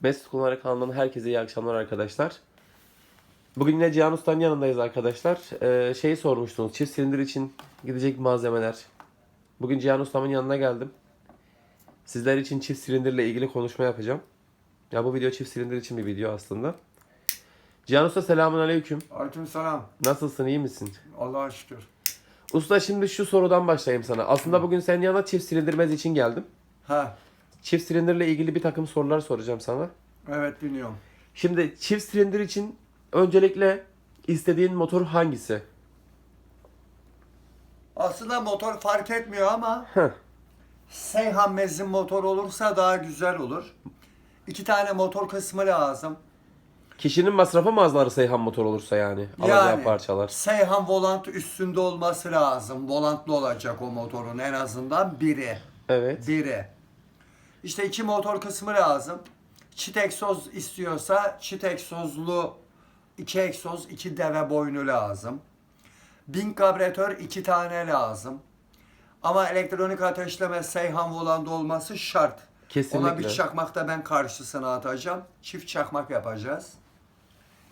Mesut Kullanır kanalından herkese iyi akşamlar arkadaşlar. Bugün yine Cihan Usta'nın yanındayız arkadaşlar. Ee, şeyi sormuştunuz, çift silindir için gidecek malzemeler. Bugün Cihan Usta'nın yanına geldim. Sizler için çift silindirle ilgili konuşma yapacağım. Ya bu video çift silindir için bir video aslında. Cihan Usta selamun aleyküm. Aleykümselam. Nasılsın, iyi misin? Allah'a şükür. Usta şimdi şu sorudan başlayayım sana. Aslında bugün senin yanına çift silindirmez için geldim. Ha, Çift silindirle ilgili bir takım sorular soracağım sana. evet dinliyorum. Şimdi çift silindir için öncelikle istediğin motor hangisi? Aslında motor fark etmiyor ama Heh. Seyhan mezin motor olursa daha güzel olur. İki tane motor kısmı lazım. Kişinin masrafı mı azlar Seyhan motor olursa yani? Alacağı Yani parçalar. Seyhan volant üstünde olması lazım. Volantlı olacak o motorun en azından biri. Evet. Biri. İşte iki motor kısmı lazım. Çit egzoz istiyorsa çit egzozlu iki egzoz, iki deve boynu lazım. Bin karbüratör iki tane lazım. Ama elektronik ateşleme Seyhan volanda olması şart. Kesinlikle. Ona bir çakmak da ben karşısına atacağım. Çift çakmak yapacağız.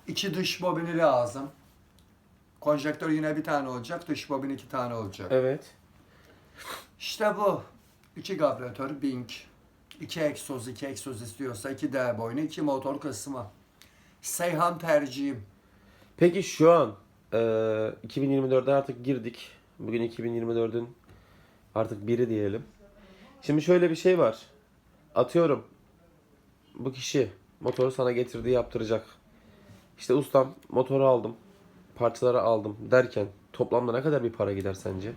İki dış bobini lazım. Konjektör yine bir tane olacak. Dış bobin iki tane olacak. Evet. İşte bu. İki karbüratör, Bing. İki egzoz, iki egzoz istiyorsa iki D boynu, iki motor kısmı. Seyhan tercihim. Peki şu an e, 2024'e artık girdik. Bugün 2024'ün artık biri diyelim. Şimdi şöyle bir şey var. Atıyorum. Bu kişi motoru sana getirdi yaptıracak. İşte ustam motoru aldım. Parçaları aldım derken toplamda ne kadar bir para gider sence?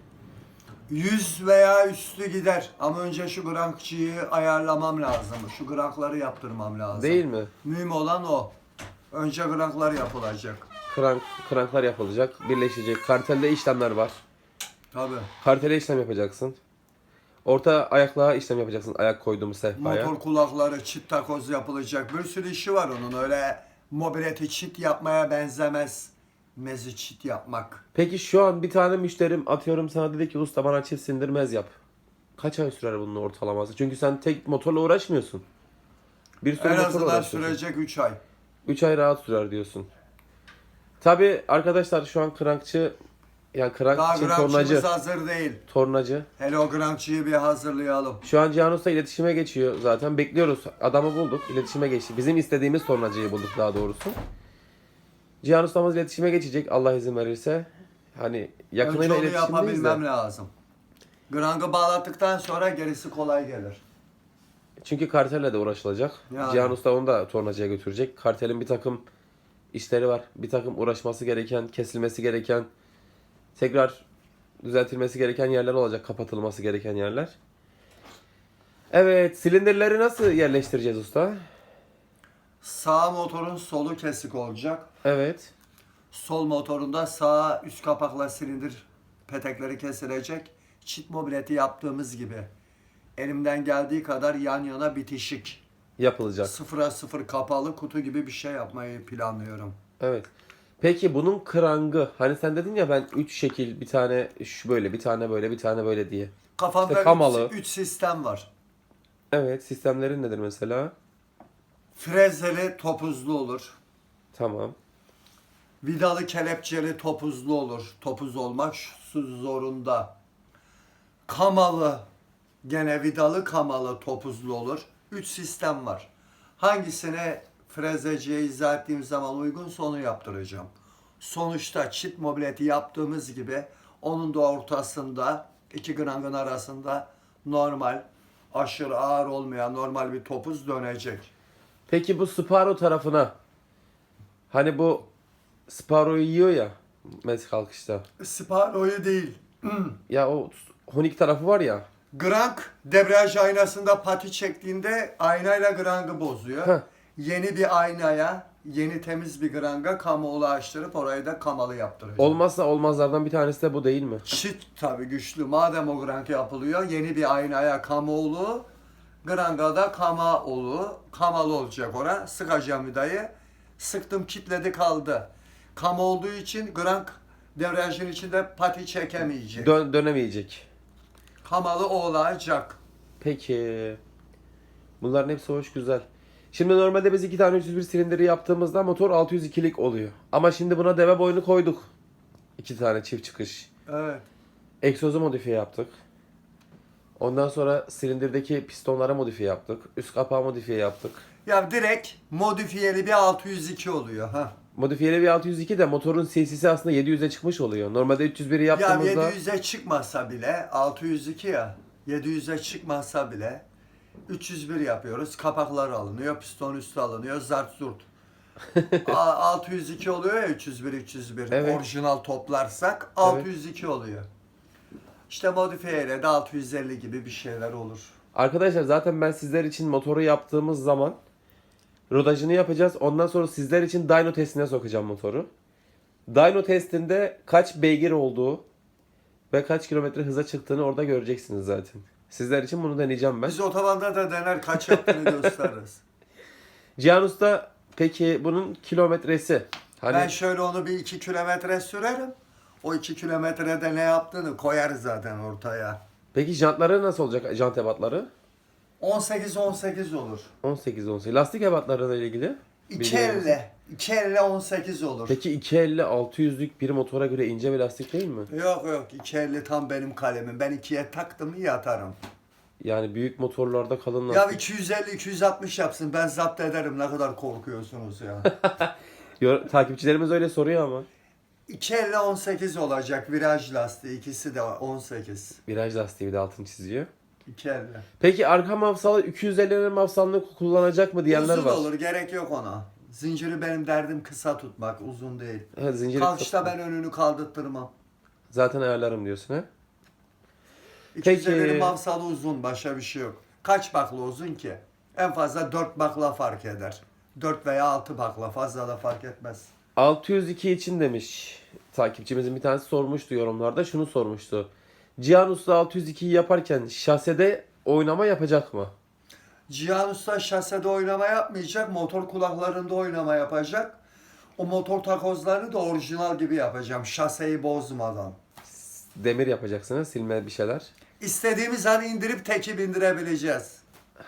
100 veya üstü gider. Ama önce şu grankçıyı ayarlamam lazım. Şu grankları yaptırmam lazım. Değil mi? Mühim olan o. Önce granklar yapılacak. Krank, kranklar yapılacak, birleşecek. Kartelde işlemler var. Tabii. Kartele işlem yapacaksın. Orta ayaklığa işlem yapacaksın. Ayak koyduğumuz sehpaya. Motor kulakları, çit takoz yapılacak. Bir sürü işi var onun. Öyle mobileti çit yapmaya benzemez. Mezi çit yapmak. Peki şu an bir tane müşterim atıyorum sana dedi ki usta bana çift sindirmez yap. Kaç ay sürer bunun ortalaması? Çünkü sen tek motorla uğraşmıyorsun. Bir sürü En motorla azından uğraşıyorsun. sürecek 3 ay. 3 ay rahat sürer diyorsun. Tabi arkadaşlar şu an krankçı yani krank Daha için tornacı. hazır değil. Tornacı. Hele o grankçıyı bir hazırlayalım. Şu an Cihan Usta iletişime geçiyor zaten. Bekliyoruz. Adamı bulduk. iletişime geçti. Bizim istediğimiz tornacıyı bulduk daha doğrusu. Cihan Usta'mız iletişime geçecek Allah izin verirse. Hani Önce yakınıyla onu iletişimdeyiz de. yapabilmem lazım. Grankı bağlattıktan sonra gerisi kolay gelir. Çünkü kartelle de uğraşılacak. Yani. Cihan Usta onu da tornacıya götürecek. Kartelin bir takım işleri var. Bir takım uğraşması gereken, kesilmesi gereken, tekrar düzeltilmesi gereken yerler olacak. Kapatılması gereken yerler. Evet, silindirleri nasıl yerleştireceğiz usta? Sağ motorun solu kesik olacak. Evet. Sol motorunda sağ üst kapakla silindir petekleri kesilecek. Çit mobileti yaptığımız gibi. Elimden geldiği kadar yan yana bitişik. Yapılacak. Sıfıra sıfır kapalı kutu gibi bir şey yapmayı planlıyorum. Evet. Peki bunun krangı hani sen dedin ya ben 3 şekil bir tane şu böyle bir tane böyle bir tane böyle diye. Kafamda İşte kamalı. 3 sistem var. Evet sistemlerin nedir mesela? Frezeli topuzlu olur. Tamam. Vidalı kelepçeli topuzlu olur. Topuz olmak zorunda. Kamalı gene vidalı kamalı topuzlu olur. Üç sistem var. Hangisine frezeciye izah ettiğim zaman uygunsa onu yaptıracağım. Sonuçta çit mobileti yaptığımız gibi onun da ortasında iki grangın arasında normal aşırı ağır olmayan normal bir topuz dönecek. Peki bu Sparrow tarafına hani bu Sparrow'u yiyor ya mes kalkışta. Sparrow'yu değil. Ya o Honik tarafı var ya. Grank debriyaj aynasında pati çektiğinde aynayla grangı bozuyor. Heh. Yeni bir aynaya, yeni temiz bir granga kamoğlu açtırıp orayı da kamalı yaptıracağım. Olmazsa olmazlardan bir tanesi de bu değil mi? Çit tabi güçlü. Madem o grank yapılıyor, yeni bir aynaya kamoğlu, granga da kamaolu, kamalı olacak ora. Sıkacağım vidayı. Sıktım kitledi kaldı. Kam olduğu için grank debriyajın içinde pati çekemeyecek. Dön dönemeyecek. Kamalı olacak. Peki. Bunların hepsi hoş güzel. Şimdi normalde biz iki tane 301 silindiri yaptığımızda motor 602'lik oluyor. Ama şimdi buna deve boynu koyduk. İki tane çift çıkış. Evet. Egzozu modifiye yaptık. Ondan sonra silindirdeki pistonlara modifiye yaptık. Üst kapağı modifiye yaptık. Ya direkt modifiyeli bir 602 oluyor ha. Modifiyeli bir 602 de motorun CC'si aslında 700'e çıkmış oluyor. Normalde 301'i Ya yaptığımızda 700'e çıkmasa bile 602 ya 700'e çıkmasa bile 301 yapıyoruz. Kapaklar alınıyor, piston üstü alınıyor, zart zurt. A- 602 oluyor ya 301 301. Evet. Orijinal toplarsak 602 oluyor. İşte modifiye de 650 gibi bir şeyler olur. Arkadaşlar zaten ben sizler için motoru yaptığımız zaman rodajını yapacağız. Ondan sonra sizler için dyno testine sokacağım motoru. Dyno testinde kaç beygir olduğu ve kaç kilometre hıza çıktığını orada göreceksiniz zaten. Sizler için bunu deneyeceğim ben. Biz otobanda da dener kaç yaptığını gösteririz. Cihan Usta peki bunun kilometresi? Hani Ben şöyle onu bir 2 kilometre sürerim. O 2 kilometrede ne yaptığını koyarız zaten ortaya. peki jantları nasıl olacak? Jant ebatları? 18-18 olur. 18 18. Lastik ebatlarıyla ilgili? 2 bilginiz var mı? elle. 2 elle 18 olur. Peki 250 600'lük bir motora göre ince bir lastik değil mi? Yok yok 2 elle tam benim kalemim. Ben ikiye taktım mı yatarım. Yani büyük motorlarda kalın Ya lastik. 250-260 yapsın ben zapt ederim ne kadar korkuyorsunuz ya. Yor- takipçilerimiz öyle soruyor ama. 2 elle 18 olacak viraj lastiği ikisi de 18. Viraj lastiği bir de altını çiziyor. 2 elle. Peki arka mafsalı 250'nin mafsalını kullanacak mı diyenler Uzun var. olur gerek yok ona. Zinciri benim derdim kısa tutmak uzun değil. Evet, zinciri Kalkışta ben önünü kaldırtırmam. zaten ayarlarım diyorsun ha. 250 Peki. mafsalı uzun başka bir şey yok. Kaç bakla uzun ki? En fazla 4 bakla fark eder. 4 veya 6 bakla fazla da fark etmez. 602 için demiş. Takipçimizin bir tanesi sormuştu yorumlarda. Şunu sormuştu. Cihan Usta 602'yi yaparken şasede oynama yapacak mı? Cihan Usta şasede oynama yapmayacak, motor kulaklarında oynama yapacak. O motor takozlarını da orijinal gibi yapacağım, şaseyi bozmadan. Demir yapacaksınız, silme bir şeyler. İstediğimiz an indirip teki bindirebileceğiz.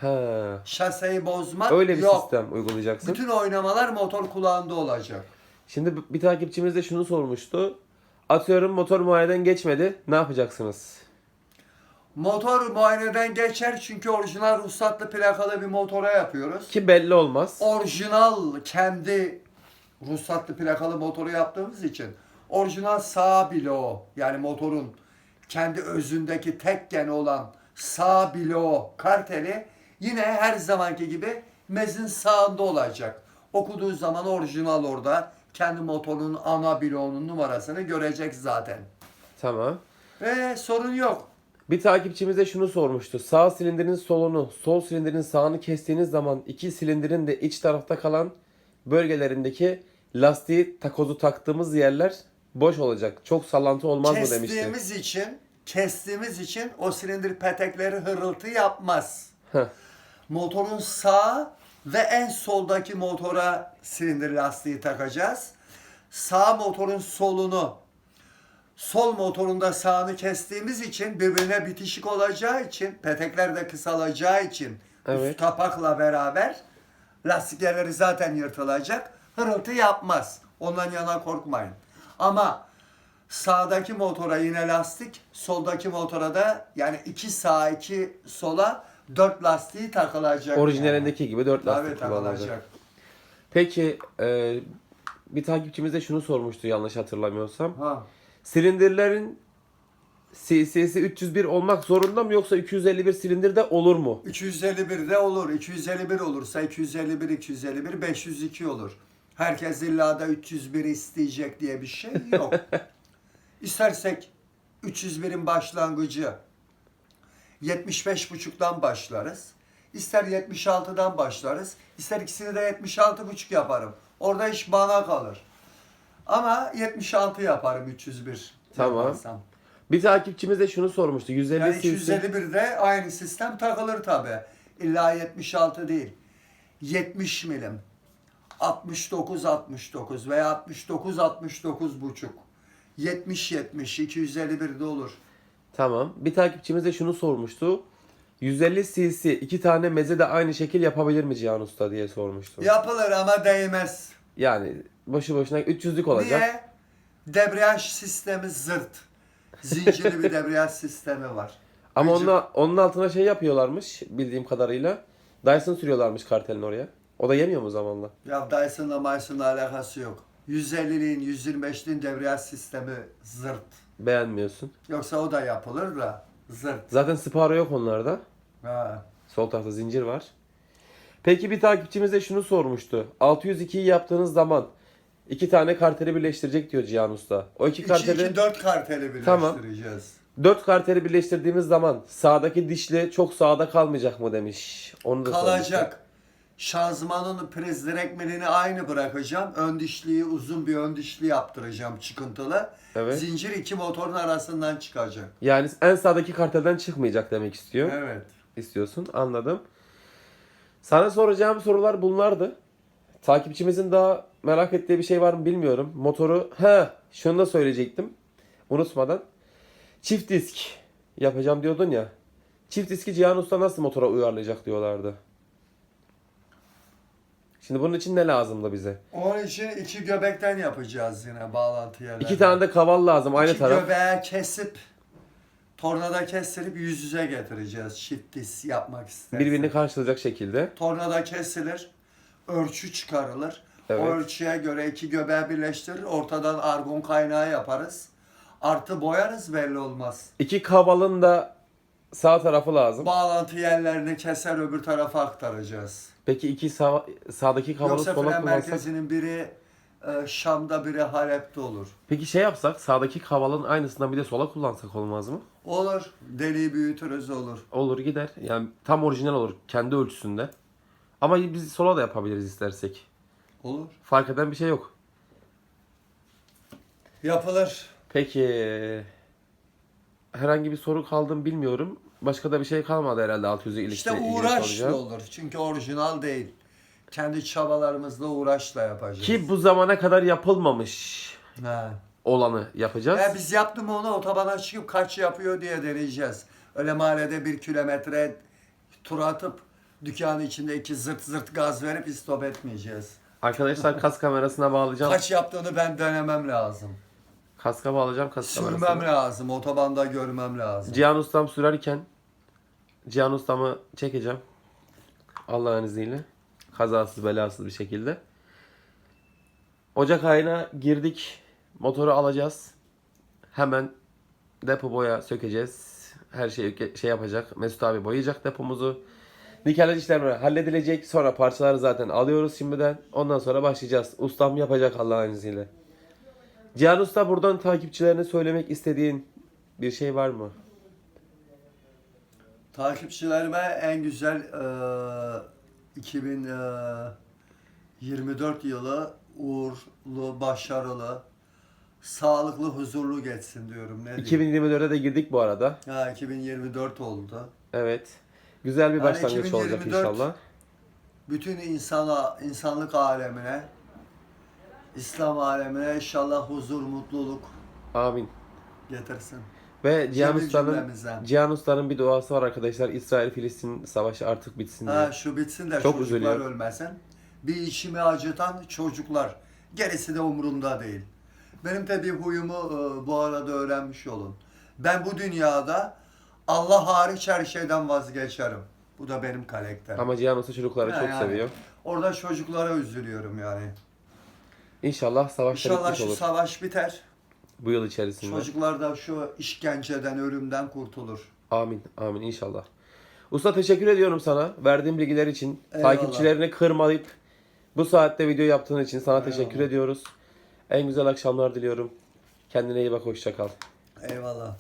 Ha. Şaseyi bozmak Öyle bir yok. sistem uygulayacaksın. Bütün oynamalar motor kulağında olacak. Şimdi bir takipçimiz de şunu sormuştu. Atıyorum motor muayeneden geçmedi. Ne yapacaksınız? Motor muayeneden geçer çünkü orijinal ruhsatlı plakalı bir motora yapıyoruz. Ki belli olmaz. Orijinal kendi ruhsatlı plakalı motoru yaptığımız için orijinal sağ bloğu yani motorun kendi özündeki tek gen olan sağ bloğu karteli yine her zamanki gibi mezin sağında olacak. Okuduğu zaman orijinal orada kendi motorun ana bloğunun numarasını görecek zaten. Tamam. Ve sorun yok. Bir takipçimiz de şunu sormuştu. Sağ silindirin solunu, sol silindirin sağını kestiğiniz zaman iki silindirin de iç tarafta kalan bölgelerindeki lastiği takozu taktığımız yerler boş olacak. Çok sallantı olmaz mı demişti. Kestiğimiz için, kestiğimiz için o silindir petekleri hırıltı yapmaz. Heh. Motorun sağ ve en soldaki motora silindir lastiği takacağız. Sağ motorun solunu, sol motorunda sağını kestiğimiz için birbirine bitişik olacağı için, petekler de kısalacağı için Evet. üst kapakla beraber lastikleri zaten yırtılacak. Hırıltı yapmaz. Ondan yana korkmayın. Ama sağdaki motora yine lastik, soldaki motora da yani iki sağa iki sola dört lastiği takılacak. Orijinalindeki gibi dört yani. lastik Tabii. Peki e, bir takipçimiz de şunu sormuştu yanlış hatırlamıyorsam. Ha. Silindirlerin CC'si 301 olmak zorunda mı yoksa 251 silindir de olur mu? 251 de olur. 251 olursa 251, 251, 502 olur. Herkes illa da 301 isteyecek diye bir şey yok. İstersek 301'in başlangıcı 75.5'dan başlarız. İster 76'dan başlarız. İster ikisini de 76.5 yaparım. Orada iş bana kalır. Ama 76 yaparım 301. Tamam. yaparsam. Bir takipçimiz de şunu sormuştu. 150 Yani cc 251'de aynı sistem takılır tabi. İlla 76 değil. 70 milim. 69 69 veya 69 69 buçuk. 70 70 251'de olur. Tamam. Bir takipçimiz de şunu sormuştu. 150 cc iki tane meze de aynı şekil yapabilir mi Cihan Usta diye sormuştum. Yapılır ama değmez. Yani boşu boşuna 300'lük olacak. Niye? Debriyaj sistemi zırt. Zincirli bir debriyaj sistemi var. Ama onunla, onun altına şey yapıyorlarmış bildiğim kadarıyla. Dyson sürüyorlarmış kartelin oraya. O da yemiyor mu zamanla? Ya Dyson'la Myson'la alakası yok. 150'liğin, 125'liğin debriyaj sistemi zırt. Beğenmiyorsun. Yoksa o da yapılır da zırt. Zaten Sparrow yok onlarda. Ha. Sol tarafta zincir var. Peki bir takipçimiz de şunu sormuştu. 602'yi yaptığınız zaman iki tane karteli birleştirecek diyor Cihan Usta. O iki karteli 2-2-4 karteli Tamam. birleştireceğiz. 4 karteli birleştirdiğimiz zaman sağdaki dişli çok sağda kalmayacak mı demiş. Onu da sormuştu. Şanzımanın priz direkmelini aynı bırakacağım. Ön dişliği uzun bir ön dişli yaptıracağım çıkıntılı. Evet. Zincir iki motorun arasından çıkacak. Yani en sağdaki kartelden çıkmayacak demek istiyor. Evet. istiyorsun. Anladım. Sana soracağım sorular bunlardı. Takipçimizin daha merak ettiği bir şey var mı bilmiyorum. Motoru, he şunu da söyleyecektim. Unutmadan. Çift disk yapacağım diyordun ya. Çift diski Cihan Usta nasıl motora uyarlayacak diyorlardı. Şimdi bunun için ne lazımdı bize? Onun için iki göbekten yapacağız yine bağlantı yerlerini. İki tane de kaval lazım aynı İki taraf. göbeğe kesip tornada kestirip yüz yüze getireceğiz. Disk yapmak istersen. Birbirini karşılayacak şekilde. Tornada kesilir. Ölçü çıkarılır. Evet. O ölçüye göre iki göbeği birleştirir. Ortadan argon kaynağı yaparız. Artı boyarız belli olmaz. İki kavalın da sağ tarafı lazım. Bağlantı yerlerini keser öbür tarafa aktaracağız. Peki iki sağ, sağdaki kavalı Yoksa sola fren kullansak? merkezinin biri e, Şam'da biri Halep'te olur. Peki şey yapsak sağdaki kavalın aynısından bir de sola kullansak olmaz mı? Olur. Deliği büyütürüz olur. Olur gider. Yani tam orijinal olur kendi ölçüsünde. Ama biz sola da yapabiliriz istersek. Olur. Fark eden bir şey yok. Yapılır. Peki herhangi bir soru kaldı mı bilmiyorum. Başka da bir şey kalmadı herhalde 600'ü ilişki İşte uğraşla olur. Çünkü orijinal değil. Kendi çabalarımızla uğraşla yapacağız. Ki bu zamana kadar yapılmamış Ha. olanı yapacağız. Ya biz yaptım onu otobana çıkıp kaç yapıyor diye deneyeceğiz. Öyle mahallede bir kilometre tur atıp dükkanın içinde iki zırt zırt gaz verip istop etmeyeceğiz. Arkadaşlar kas kamerasına bağlayacağım. Kaç yaptığını ben denemem lazım. Kaska bağlayacağım kas Sürmem kamerasına. lazım. Otobanda görmem lazım. Cihan Ustam sürerken Cihan Ustam'ı çekeceğim. Allah'ın izniyle. Kazasız belasız bir şekilde. Ocak ayına girdik. Motoru alacağız. Hemen depo boya sökeceğiz. Her şeyi şey yapacak. Mesut abi boyayacak depomuzu. Nikelaj işlemleri halledilecek. Sonra parçaları zaten alıyoruz şimdiden. Ondan sonra başlayacağız. Ustam yapacak Allah'ın izniyle. Cihan Usta buradan takipçilerine söylemek istediğin bir şey var mı? Takipçilerime en güzel eee 2024 yılı uğurlu, başarılı, sağlıklı, huzurlu geçsin diyorum. Ne diyeyim? 2024'e de girdik bu arada. Ha 2024 oldu. Evet. Güzel bir Yani başlangıç olacak 2024 inşallah. Bütün insana, insanlık alemine, İslam alemine inşallah huzur, mutluluk Amin. getirsin. Ve Cihan Cemil Usta'nın. Cihan Usta'nın bir duası var arkadaşlar. İsrail-Filistin savaşı artık bitsin diye. Ha şu bitsin de Çok çocuklar üzülüyorum. ölmesin. Bir içimi acıtan çocuklar. Gerisi de umurumda değil. Benim de bir huyumu e, bu arada öğrenmiş olun. Ben bu dünyada Allah hariç her şeyden vazgeçerim. Bu da benim karakterim. Ama Cihan Usta çocukları Ha, çok yani. seviyor. Orada çocuklara üzülüyorum yani. İnşallah savaş İnşallah bitmiş şu olur savaş biter. bu yıl içerisinde. Çocuklar da şu işkenceden, ölümden kurtulur. Amin. Amin inşallah. Usta teşekkür ediyorum sana. Verdiğin bilgiler için. Eyvallah. Takipçilerini kırmayıp bu saatte video yaptığın için sana teşekkür Eyvallah. ediyoruz. En güzel akşamlar diliyorum. Kendine iyi bak. Hoşça kal. Eyvallah.